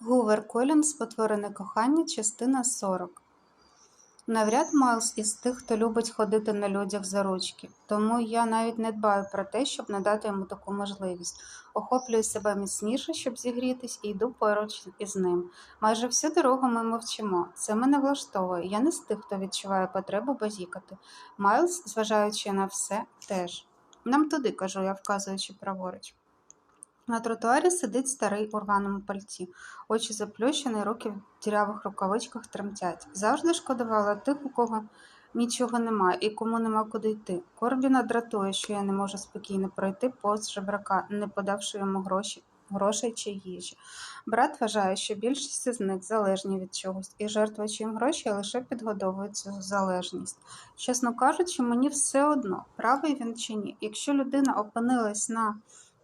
Гувер Колінс Потворене кохання, частина 40 Навряд Майлз із тих, хто любить ходити на людях за ручки, тому я навіть не дбаю про те, щоб надати йому таку можливість. Охоплюю себе міцніше, щоб зігрітись, і йду поруч із ним. Майже всю дорогу ми мовчимо. Це мене влаштовує. Я не з тих, хто відчуває потребу базікати. Майлз, зважаючи на все, теж. Нам туди, кажу я, вказуючи праворуч. На тротуарі сидить старий у рваному пальті, очі заплющені, руки в дірявих рукавичках тремтять. Завжди шкодувала тих, у кого нічого немає і кому нема куди йти. Корбіна дратує, що я не можу спокійно пройти повз жебрака, не подавши йому гроші. Грошей чи їжі. Брат вважає, що більшість із них залежні від чогось, і жертвуючи їм гроші лише підгодовують цю залежність. Чесно кажучи, мені все одно, правий він чи ні. Якщо людина опинилась на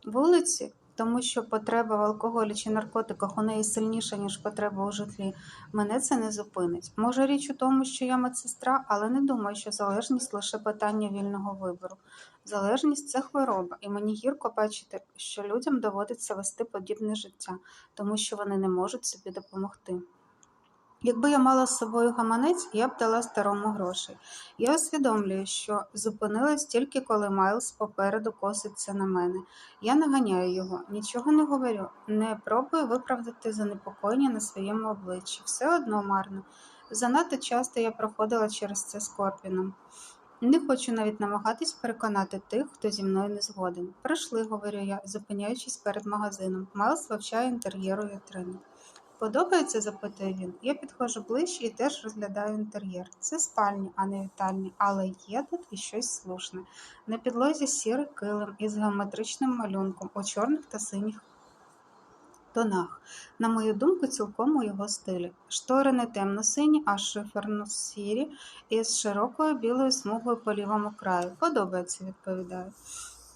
вулиці, тому що потреба в алкоголі чи наркотиках у неї сильніша, ніж потреба у житлі, мене це не зупинить. Може річ у тому, що я медсестра, але не думаю, що залежність лише питання вільного вибору. Залежність це хвороба, і мені гірко бачити, що людям доводиться вести подібне життя, тому що вони не можуть собі допомогти. Якби я мала з собою гаманець, я б дала старому грошей. Я усвідомлюю, що зупинилась тільки коли Майлз попереду коситься на мене. Я наганяю його, нічого не говорю, не пробую виправдати занепокоєння на своєму обличчі. Все одно марно. Занадто часто я проходила через це з Корпіном. Не хочу навіть намагатись переконати тих, хто зі мною не згоден. Прийшли, говорю я, зупиняючись перед магазином. Майлз вивчає інтер'єру вітрини. Подобається? запитує він. Я підходжу ближче і теж розглядаю інтер'єр. Це спальня, а не вітальня, але є тут і щось слушне. На підлозі сірий килим із геометричним малюнком у чорних та синіх тонах. На мою думку, цілком у його стилі. Штори не темно-сині, а шиферно-сірі із широкою білою смугою по лівому краю. Подобається, відповідаю.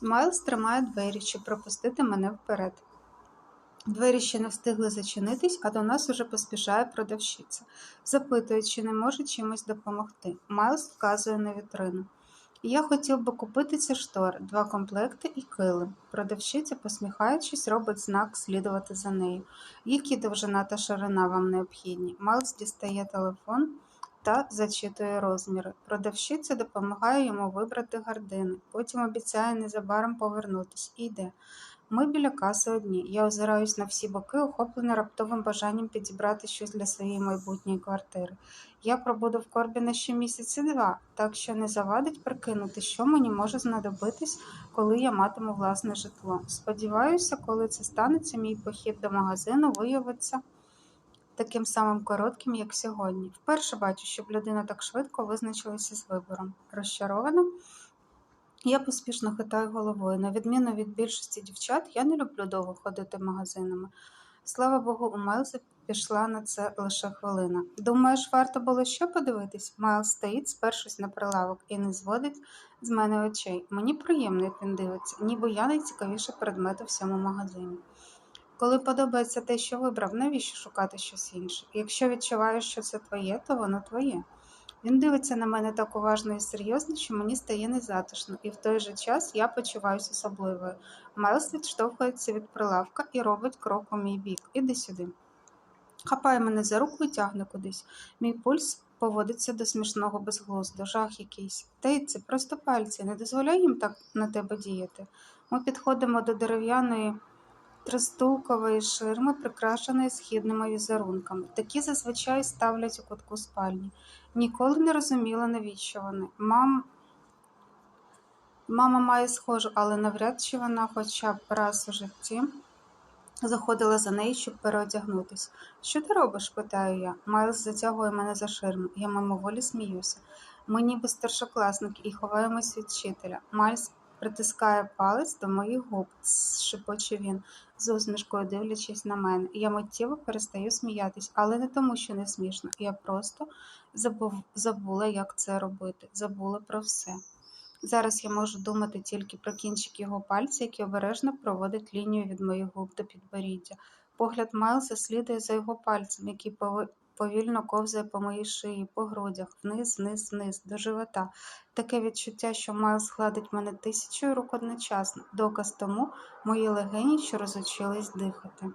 Майлз тримає двері, щоб пропустити мене вперед. Двері ще не встигли зачинитись, а до нас уже поспішає продавщиця. Запитує, чи не може чимось допомогти. Майлз вказує на вітрину. Я хотів би купити ці штори, два комплекти і килим. Продавщиця, посміхаючись, робить знак слідувати за нею. Які довжина та ширина вам необхідні? Майлз дістає телефон та зачитує розміри. Продавщиця допомагає йому вибрати гардини, потім обіцяє незабаром повернутись і йде. Ми біля каси одні. Я озираюсь на всі боки, охоплена раптовим бажанням підібрати щось для своєї майбутньої квартири. Я пробуду в Корбіна ще місяці два, так що не завадить прикинути, що мені може знадобитись, коли я матиму власне житло. Сподіваюся, коли це станеться, мій похід до магазину виявиться таким самим коротким, як сьогодні. Вперше бачу, щоб людина так швидко визначилася з вибором. Розчарована? Я поспішно хитаю головою. На відміну від більшості дівчат, я не люблю довго ходити магазинами. Слава Богу, у Майлза пішла на це лише хвилина. Думаєш, варто було ще подивитись? Майлз стоїть, спершись на прилавок, і не зводить з мене очей. Мені приємно, як він дивиться, ніби я найцікавіший предмет у всьому магазині. Коли подобається те, що вибрав, навіщо шукати щось інше? Якщо відчуваєш, що це твоє, то воно твоє. Він дивиться на мене так уважно і серйозно, що мені стає незатишно, і в той же час я почуваюся особливою. Майлз відштовхується від прилавка і робить крок у мій бік. Іди сюди. Хапає мене за руку і тягне кудись. Мій пульс поводиться до смішного безглуздо, жах якийсь. Та й це просто пальці, не дозволяй їм так на тебе діяти. Ми підходимо до дерев'яної тристулкової ширми, прикрашеної східними візерунками. Такі зазвичай ставлять у кутку спальні. Ніколи не розуміла, навіщо вони. Мам... Мама має схожу, але навряд чи вона хоча б раз у житті заходила за нею, щоб переодягнутися. Що ти робиш? питаю я. Майлз затягує мене за ширму. Я мимоволі сміюся. Ми ніби старшокласники і ховаємось від вчителя. Майлз притискає палець до моїх губ, шепоче він, з усмішкою дивлячись на мене. Я миттєво перестаю сміятись, але не тому, що не смішно. Я просто забув, забула, як це робити, забула про все. Зараз я можу думати тільки про кінчик його пальця, який обережно проводить лінію від моїх губ до підборіддя. Погляд Майлза слідує за його пальцем, який повільно ковзає по моїй шиї, по грудях, вниз, вниз, вниз, до живота. Таке відчуття, що Майлз гладить мене тисячою рук одночасно, доказ тому мої легені, що розучились дихати.